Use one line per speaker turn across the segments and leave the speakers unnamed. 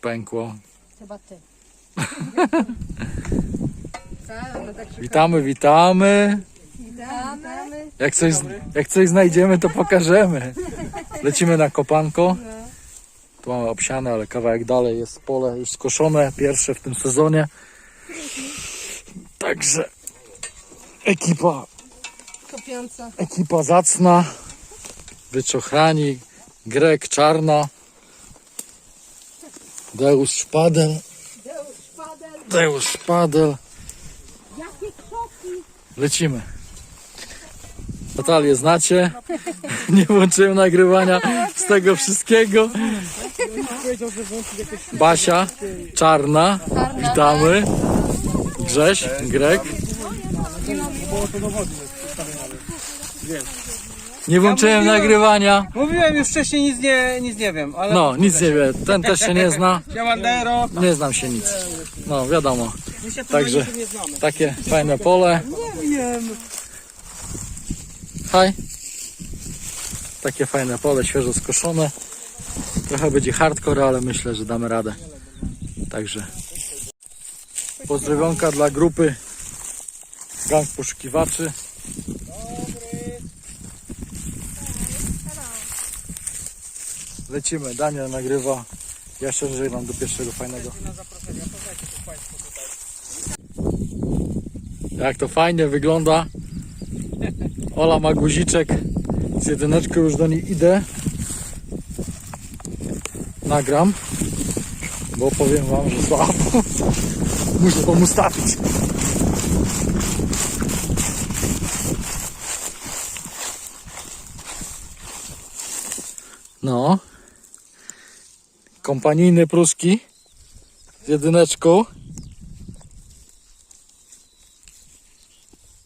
pękło.
Chyba ty.
Witamy, witamy.
witamy.
Jak coś, jak coś znajdziemy, to pokażemy. Lecimy na kopanko. Tu mamy obsiane, ale kawałek dalej jest pole już skoszone, pierwsze w tym sezonie. Także ekipa,
Kopiąca.
ekipa zacna. Wyczochrani, Grek Czarna, Deusz Szpadel,
Szpadel.
Deusz Szpadel.
Jakie kroki.
Lecimy. Natalię znacie. Nie włączyłem nagrywania z tego wszystkiego. Basia, czarna. Witamy. Grześ, Grek. Nie włączyłem nagrywania.
Mówiłem już wcześniej, nic nie, nic nie wiem, ale...
No, nic nie wie. Ten też się nie zna.
Siemandero!
Nie znam się nic. No, wiadomo.
My się tu
Także-
na niczym nie znamy.
Takie fajne pole.
Nie wiem.
Haj. Takie fajne pole, świeżo skoszone. Trochę będzie hardcore, ale myślę, że damy radę. Także pozdrowionka dla grupy Gang Poszukiwaczy. Lecimy, Daniel nagrywa. Ja się żegnam do pierwszego fajnego. Jak to fajnie wygląda. Ola ma guziczek z jedyneczką, już do niej idę. Nagram, bo powiem wam, że słabo. Muszę to ustawić. No. Kompanijny pruski z jedyneczką.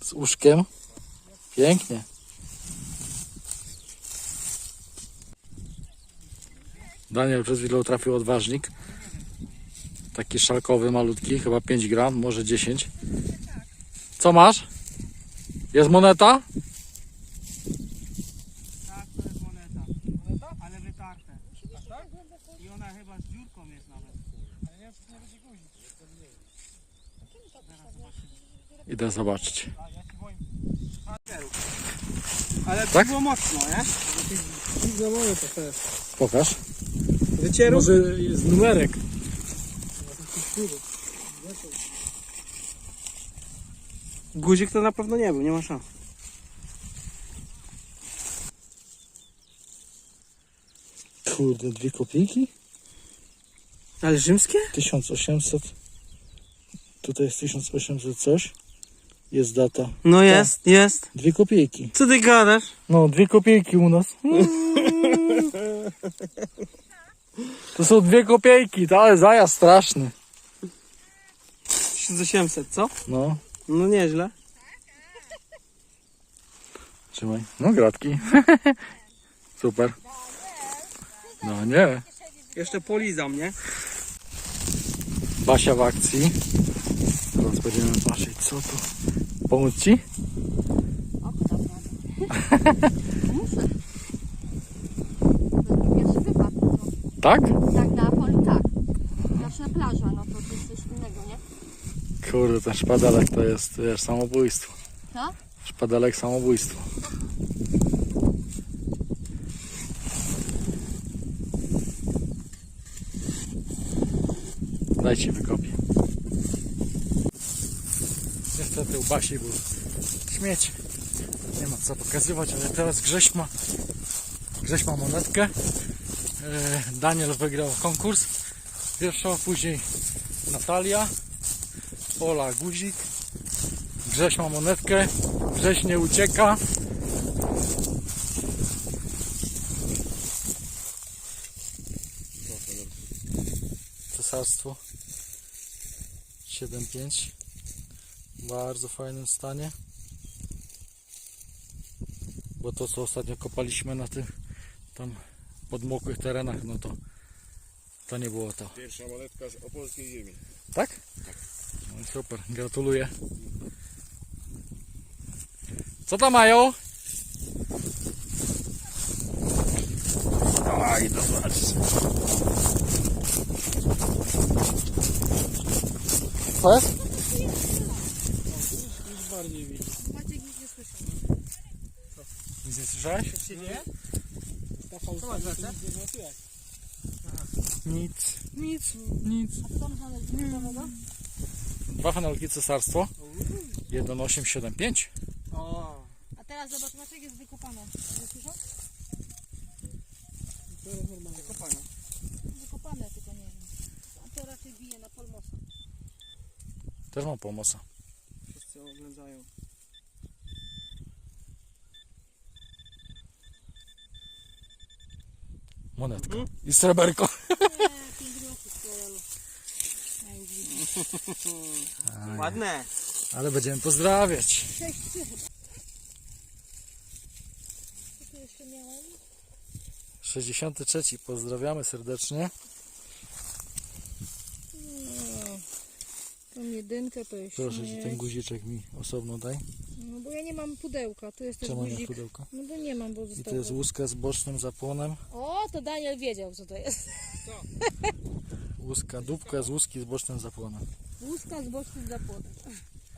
Z uszkiem. Pięknie. Daniel przed chwilą trafił odważnik. Taki szalkowy, malutki, chyba 5 gram, może 10. Co masz? Jest moneta?
Tak, to jest moneta. Moneta? Ale wytarte. I ona chyba z dziurką jest nawet. Ale nie wiem, czy to nie będzie guzik.
Idę zobaczyć.
Ale to
Tak?
było mocno, nie? Za moneta to jest.
Pokaż.
Wycieru?
Może jest numerek.
Guzik to na pewno nie był, nie ma szans.
Kurde, dwie kopijki?
Ale rzymskie?
1800. Tutaj jest 1800 coś. Jest data.
No jest, jest.
Dwie kopijki.
Co ty gadasz?
No, dwie kopijki u nas. To są dwie kopijki, to ale zajazd straszny.
1800, co?
No,
No nieźle.
trzymaj. No, gratki. Super. No nie.
Jeszcze polizam, nie?
Basia w akcji. Teraz będziemy patrzeć, co tu. Pomóc ci?
Pierwszy wypad. No,
Tak?
tak, na polu tak. Znaczy na plaża, no to, to jest coś innego, nie?
Kurde, ten szpadelek to jest, wiesz, samobójstwo.
Co?
Szpadelek samobójstwo. Dajcie wykopię. Niestety u Basi był śmieć. Nie ma co pokazywać, ale teraz Grześ ma, Grześ ma monetkę. E, Daniel wygrał konkurs. Pierwsza, później Natalia. Ola guzik. Grześ ma monetkę. Grześ nie ucieka. Cesarstwo 7.5 w bardzo fajnym stanie bo to co ostatnio kopaliśmy na tych tam podmokłych terenach no to to nie było to
Pierwsza monetka z opolskiej ziemi.
tak? No i super, gratuluję. Co tam mają? Aj, zobacz. Łatwo jest?
Bardziej widzi.
Maciek nic nie słyszał.
Nic nie słyszałeś?
Co się dzieje? Ta fałsza, nic nie wlatuje.
Nic, nic, nic.
Co on znalazł zbudowanego?
Dwa fenolki cesarstwo. 1875.
O,
A teraz zobacz, Maciek jest wykopane. Nie słyszał?
to jest normalnie kopanie.
Wykopane, tylko nie wiem. A to raczej bije na polmosa.
Też mam pomosa.
Wszyscy oglądają.
Monetka. I sreberko.
Nie, 5 groszy z PRL-u. Ja już widzę.
Ładne.
Ale będziemy pozdrawiać.
6 trzy chyba. Co tu jeszcze miałem?
63. Pozdrawiamy serdecznie.
Tą jedynkę to jeszcze
Proszę
nie.
ci ten guziczek mi osobno daj.
No bo ja nie mam pudełka, tu jest też
Czemu nie
guzik.
pudełko?
No bo nie mam, bo
I to jest łuska z bocznym zapłonem.
O, to Daniel wiedział co to jest.
Łuska, dupka z łuski z bocznym zapłonem.
Łuska z bocznym zapłonem.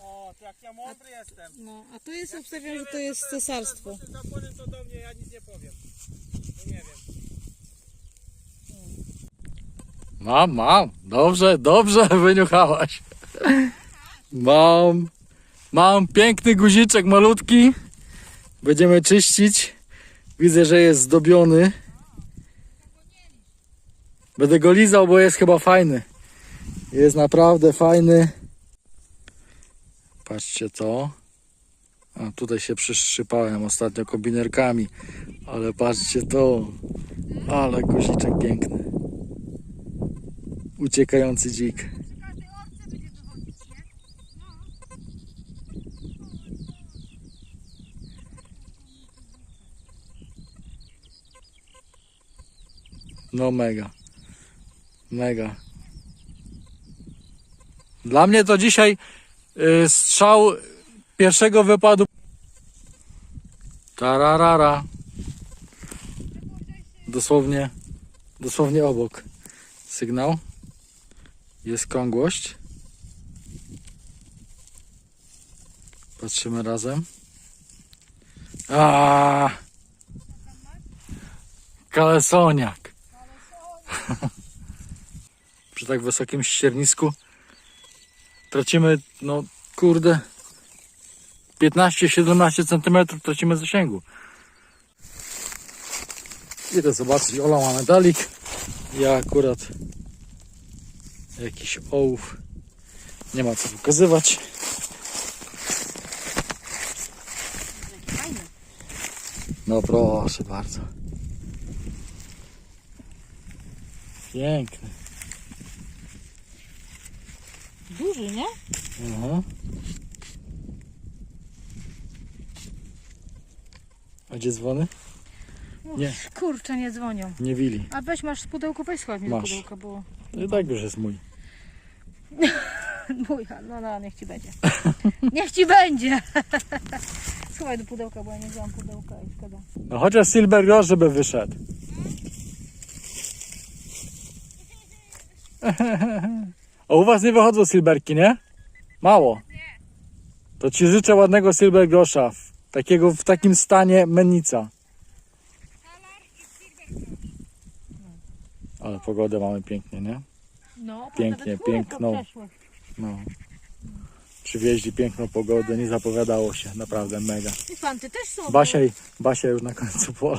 O, to jak ja mądry jestem.
No, a to jest, obstawiam, że to jest cesarstwo.
Zapłonę to do mnie, ja nic nie powiem. No nie wiem.
Mam, mam. Dobrze, dobrze wyniuchałaś. Mam, mam piękny guziczek malutki. Będziemy czyścić. Widzę, że jest zdobiony. Będę go lizał, bo jest chyba fajny. Jest naprawdę fajny. Patrzcie to. A tutaj się przyszypałem ostatnio kombinerkami. Ale patrzcie to. Ale guziczek piękny. Uciekający dzik. No mega. Mega. Dla mnie to dzisiaj y, strzał pierwszego wypadu. Tararara. Dosłownie, dosłownie obok. Sygnał. Jest krągłość. Patrzymy razem. A! Kalesoniak. Przy tak wysokim ściernisku tracimy, no kurde, 15-17 cm tracimy zasięgu. Idę zobaczyć, Ola ma medalik. Ja akurat jakiś ołów. Nie ma co pokazywać. No proszę bardzo. Piękny.
Duży, nie?
Aha. A gdzie dzwony? Nie.
Kurczę, nie dzwonią.
Nie wili.
A weź masz z pudełko, weź schowaj mi do
Masz.
pudełka, bo...
No i tak już jest mój.
Mój, no, no, niech ci będzie. Niech ci będzie! Schowaj do pudełka, bo ja nie wziąłam pudełka i szkoda.
No chociaż Silver żeby wyszedł. A u was nie wychodzą silberki, nie? Mało. To ci życzę ładnego Silver Grosza. w- Takiego w takim stanie mennica. Ale pogodę mamy pięknie, nie?
No,
Pięknie, piękną. No. Przywieźli piękną pogodę, nie zapowiadało się, naprawdę mega.
I fanty też są.
Basia, i- Basia już na końcu pola.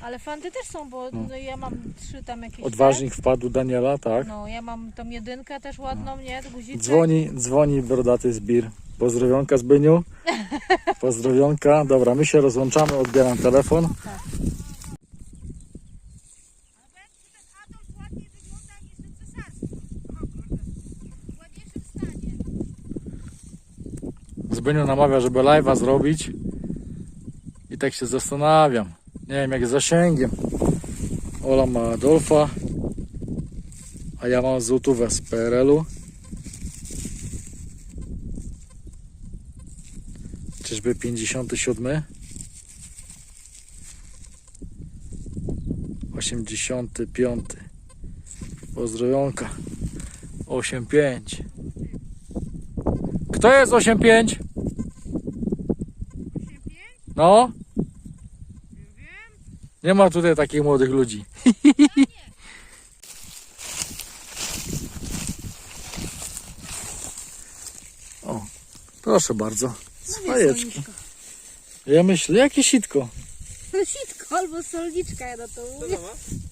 Bo, ale fanty też są, bo
No.
no. ja mam trzy tam jakieś.
Odważnik wpadł Daniela, tak?
No, ja mam tą jedynkę też ładną, nie? Guziczek.
Dzwoni, dzwoni brodaty zbir. Pozdrowionka Zbyniu. Pozdrowionka. Dobra, my się rozłączamy, odbieram telefon. Zbyniu namawia, żeby live'a zrobić. I tak się zastanawiam. Nie wiem jak z zasięgiem. Ola ma Adolfa. A ja mam złotówę z PRL-u. Czyżby 57? 85. Pozdrowionka. 85. Kto jest 8-5? No? Nie ma tutaj takich młodych ludzi. o, proszę bardzo. Swajeczki. Ja myślę, jakie sitko.
Sitko albo solniczka, ja na to mówię.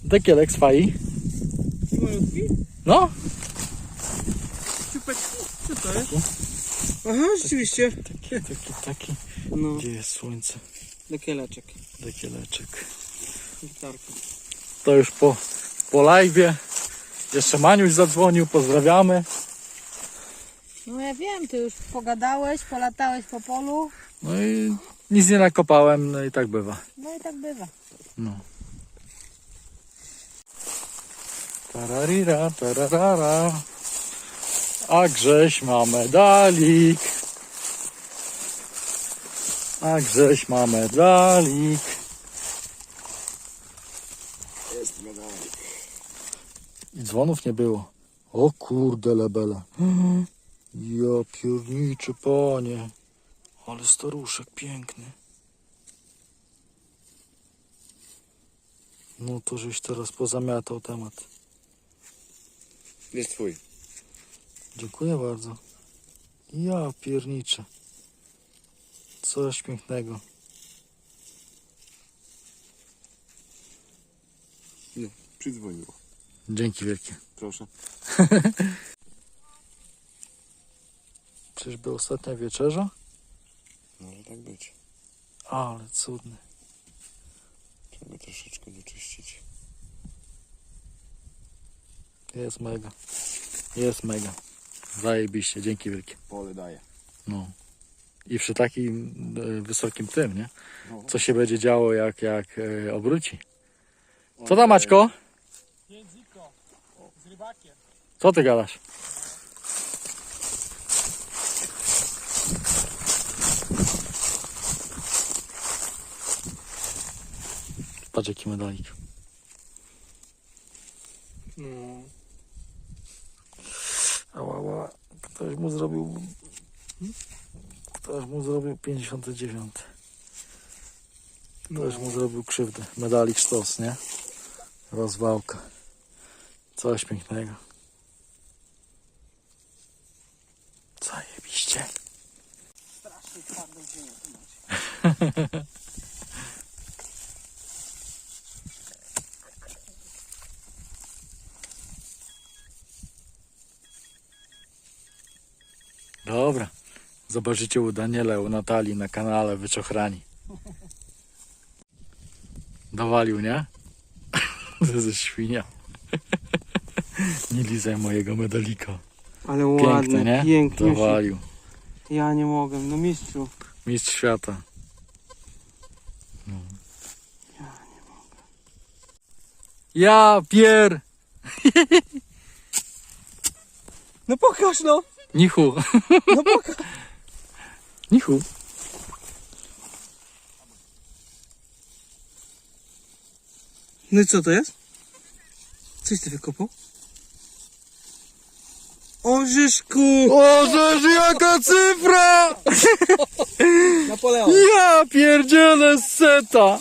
Dekielek z fai. No,
Ciupeczki? Co to jest? Aha, rzeczywiście.
taki, taki, taki.
No,
Gdzie jest słońce?
dekieleczek.
Dekieleczek.
Gitarka.
To już po, po live'ie. Jeszcze Maniuś zadzwonił, pozdrawiamy.
No ja wiem, ty już pogadałeś, polatałeś po polu.
No i nic nie nakopałem, no i tak bywa.
No i tak bywa.
No. Tararira, tararara. A Grześ ma medalik. A Grześ ma medalik.
Jest medalik.
I dzwonów nie było. O kurde lebele. Ja pierniczy panie. Ale staruszek piękny. No to żeś teraz pozamiatał temat.
Jest twój.
Dziękuję bardzo. Ja pierniczę. Coś pięknego.
Przydzwoniło.
Dzięki wielkie.
Proszę.
Czyżby ostatnia wieczerza?
Może tak być.
Ale cudny.
Trzeba troszeczkę doczyścić.
Jest mega. Jest mega. Zajebiście. Dzięki wielkie.
Pole daje.
No. I przy takim e, wysokim tym, nie? Co się będzie działo, jak, jak e, obróci. Co tam, Maćko?
Z rybakiem.
Co ty gadasz? Patrz jaki medalik.
No.
Ała, ała. Ktoś mu zrobił... Ktoś mu zrobił 59. Ktoś mu zrobił krzywdę. Medalik sztos, nie? Rozwałka. Coś pięknego. Zajebiście.
Strasznie twardo ziemię tu macie.
Dobra. Zobaczycie u Daniela, u Natalii na kanale Wyczochrani. Dowalił, nie? To ze świnia. Nie lizaj mojego medalika.
Ale ładny,
nie?
piękny.
Dowalił.
Ja nie mogę, no mistrzu.
Mistrz świata. No. Ja pier...
No pokaż no!
Nichu.
No pokaż!
Nichu.
No i co to jest? Coś ty wykopał? O Żyszku!
O, żeż jaka cyfra!
Napoleon!
Ja pierdzielę seta!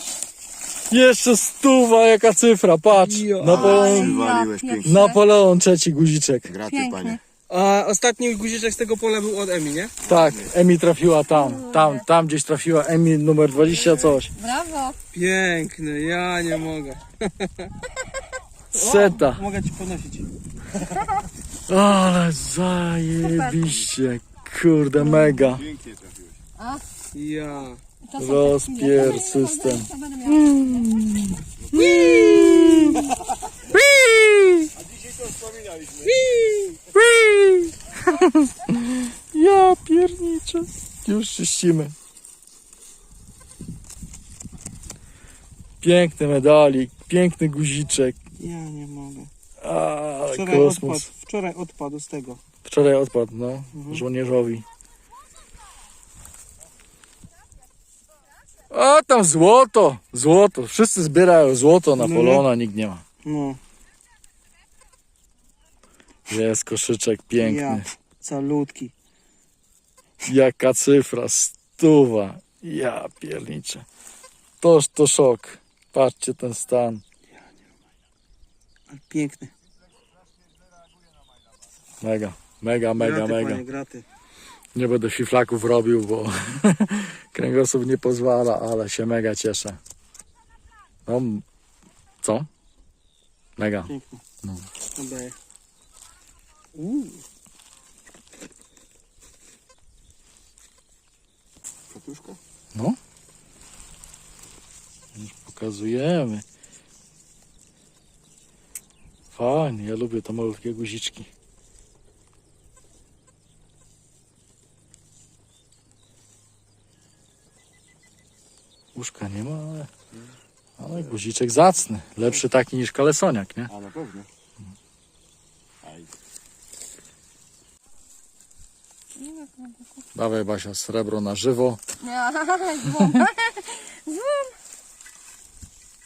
Jeszcze stuwa, jaka cyfra, patrz.
Jo.
Napoleon,
Wywaliłeś
Ja
pięknie.
Napoleon trzeci guziczek.
Graty, panie.
A ostatni guziczek z tego pola był od Emi, nie?
Tak, Emi trafiła tam, tam, tam gdzieś trafiła Emi numer 20 coś.
Brawo.
Piękny, ja nie mogę.
Seta.
Mogę ci podnosić.
Ale zajebiście. Kurde, mega.
Pięknie trafiłeś.
Ja.
To są
Rozpier
te chwile.
system.
To będę miała.
A dzisiaj to wspominaliśmy.
Ja pierniczę. Już czyścimy. Piękny medalik, piękny guziczek.
Ja nie mogę.
A,
Wczoraj
kosmos.
odpadł, wczoraj odpadł z tego.
Wczoraj odpadł, no, żołnierzowi. A tam złoto, złoto. Wszyscy zbierają złoto na
No.
polona, nikt nie ma.
No,
Jest koszyczek piękny.
ja. Calutki.
Jaka cyfra, stuwa. Ja pierniczę. Toż to szok. Patrzcie ten stan.
Ale piękny.
Mega, mega, mega,
graty,
mega.
Panie, graty.
Nie będę fiflaków robił, bo kręgosłup nie pozwala, ale się mega cieszę. No, co? Mega.
Piękny.
No.
Oddaję. Uuu.
Katuszka?
No. Już pokazujemy. Fajnie, ja lubię te malutkie guziczki. Uszka nie ma, ale, ale guziczek zacny. Lepszy taki niż kalesoniak, nie?
A na pewno. Aj.
Dawaj Basia, srebro na żywo.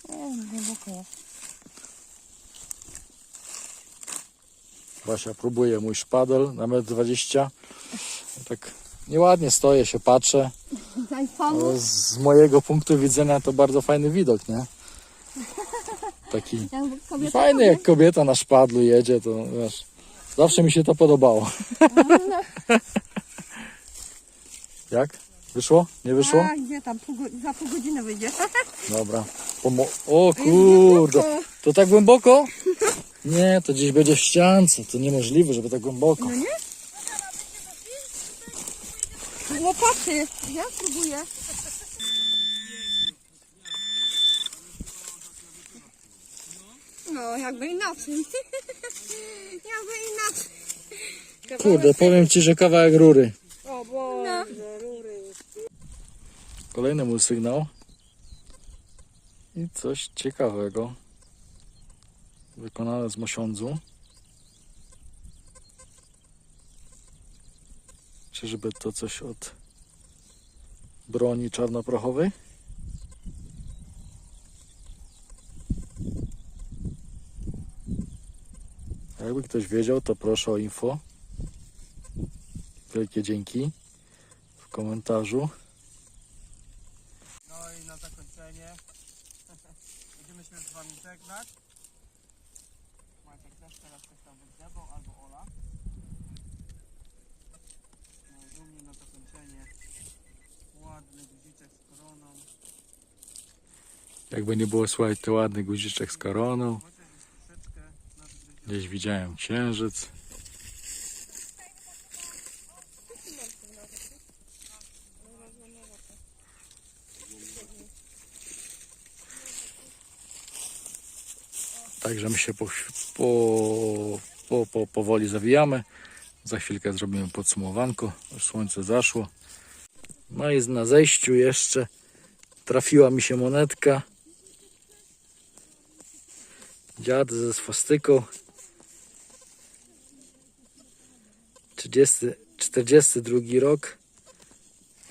O, głęboko jest.
Basia próbuje mój szpadel na metr 20. Tak nieładnie stoję, się patrzę.
Daj pomóc.
Ale z mojego punktu widzenia to bardzo fajny widok, nie? Taki
Jakby kobieta
fajny, jak kobieta na szpadlu jedzie, to wiesz, zawsze mi się to podobało. Jak? Wyszło? Nie wyszło?
A, gdzie tam? Pół, go- za pół godziny wyjdzie.
Dobra. Pomo- o kurde, to tak głęboko? Nie, to gdzieś będzie w ściance, to niemożliwe, żeby tak głęboko.
No nie? Łopaty. Ja próbuję. No, jakby inaczej. jakby inaczej.
Kurde, powiem Ci, że kawałek rury.
O rury.
Kolejny mój sygnał. I coś ciekawego. Wykonane z mosiądzu. Czyżby to coś od broni czarnoprochowej? Jakby ktoś wiedział, to proszę o info. Wielkie dzięki w komentarzu.
No i na zakończenie będziemy się z wami żegnać. Maciek też teraz coś tam wygrzebał, albo Ola. No i u mnie na zakończenie ładny guziczek z koroną.
Jakby nie było słychać, to ładny guziczek z koroną. Gdzieś widziałem księżyc. Także my się po, po, po, po, powoli zawijamy. Za chwilkę zrobimy podsumowanko. Już słońce zaszło. No i na zejściu jeszcze trafiła mi się monetka. Dziad ze swastyką. 30, 42 rok.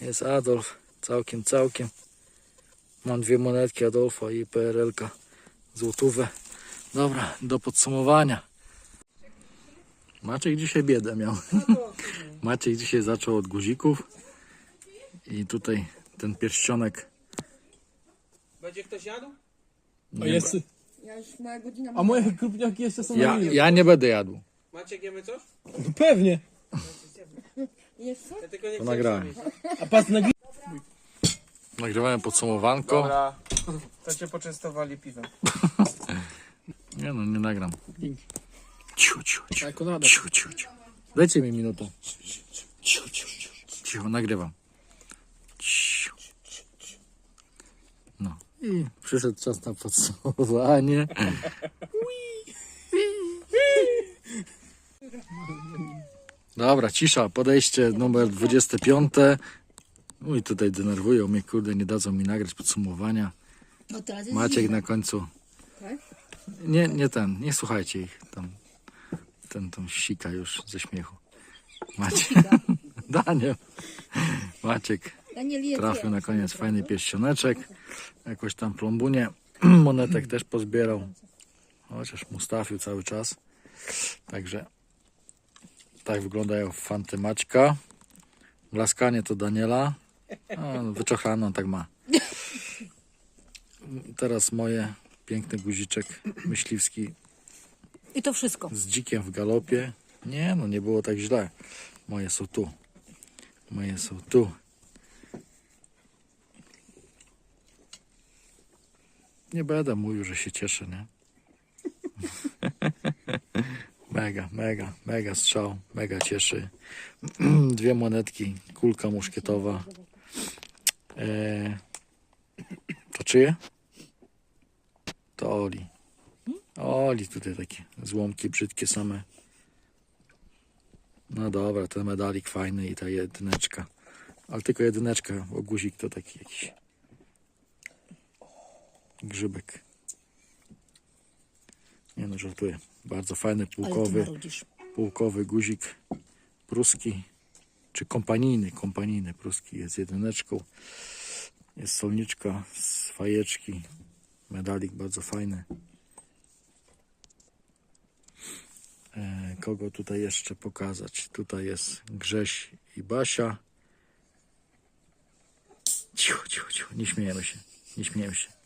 Jest Adolf. Całkiem, całkiem. Mam dwie monetki Adolfa i PRL-ka. Złotówę. Dobra, do podsumowania. Maciek dzisiaj biedę miał. Maciek dzisiaj zaczął od guzików. I tutaj ten pierścionek.
Będzie ktoś jadł?
Nie
jest,
Ja już moja godzina
a moje krupniaki jeszcze są
ja,
na linii.
ja nie będę jadł.
Maciek, jemy coś?
Pewnie.
Jest co?
Ja tylko nie
To nagrałem.
A patrz na
Nagrywałem podsumowanko.
Dobra, to cię poczęstowali piwem.
Nie no, nie nagram. Ciu, ciu, ciu.
Tak, Konrada.
Ciu, ciu, ciu. Dajcie mi minutę. Ciu, ciu, ciu. Cicho, nagrywam. Ciu. No i przyszedł czas na podsumowanie. Dobra, cisza, podejście numer 25. Uj, tutaj denerwują mnie, kurde, nie dadzą mi nagrać podsumowania.
No teraz jest
Maciek na końcu.
Tak?
Nie, nie ten, nie słuchajcie ich. Tam, ten tam sika już ze śmiechu. Maciek. Daniel. Maciek. Trafił na koniec fajny pierścioneczek. Jakoś tam plombunię. Monetek też pozbierał. Chociaż Mustafił cały czas. Także tak wyglądają fanty Maćka. Laskanie to Daniela. A, wyczochano, tak ma. Teraz moje piękny guziczek myśliwski
I to wszystko.
z dzikiem w galopie. Nie, no nie było tak źle. Moje są tu. Moje są tu. Nie będę mówił, że się cieszę, nie? mega, mega, mega strzał, mega cieszy. Dwie monetki, kulka muszkietowa. E, to czyje? To Oli. Oli tutaj takie złomki brzydkie same. No dobra, ten medalik fajny i ta jedyneczka. Ale tylko jedyneczka, bo guzik to taki jakiś grzybek. Nie no, żartuję. Bardzo fajny, pułkowy, pułkowy guzik pruski, czy kompanijny, kompanijny pruski jest jedyneczką. Jest solniczka z fajeczki. Medalik bardzo fajny. E, kogo tutaj jeszcze pokazać? Tutaj jest Grześ i Basia. Cicho, cicho, cicho. Nie śmiejemy się. Nie śmiejemy się.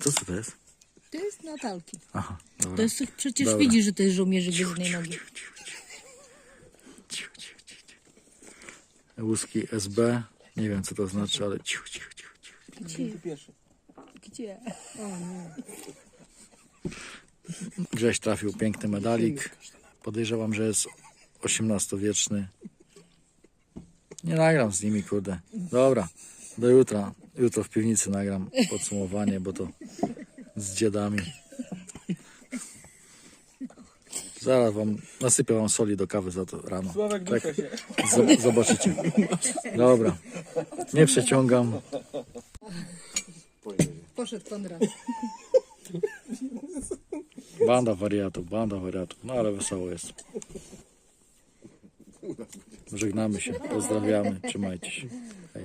A co to jest?
To jest Natalki.
Aha, dobra.
To jest, przecież
Dobra.
widzisz, że to jest żołnierzy
cicho,
nogi.
Łuski SB. Nie wiem co to znaczy, ale cicho, cicho, cicho, cicho.
Gdzie? Gdzie?
Grześ trafił piękny medalik. Podejrzewam, że jest XVIII-wieczny. Nie nagram z nimi, kurde. Dobra, do jutra. Jutro w piwnicy nagram podsumowanie, bo to z dziadami. Zaraz wam nasypię wam soli do kawy za to rano.
Sławek
Tak,
duszę się.
z- zobaczycie. Dobra, nie przeciągam.
Poszedł pan raz.
Banda wariatów, banda wariatów. No ale wesoło jest. Żegnamy się, pozdrawiamy, trzymajcie się. Hej.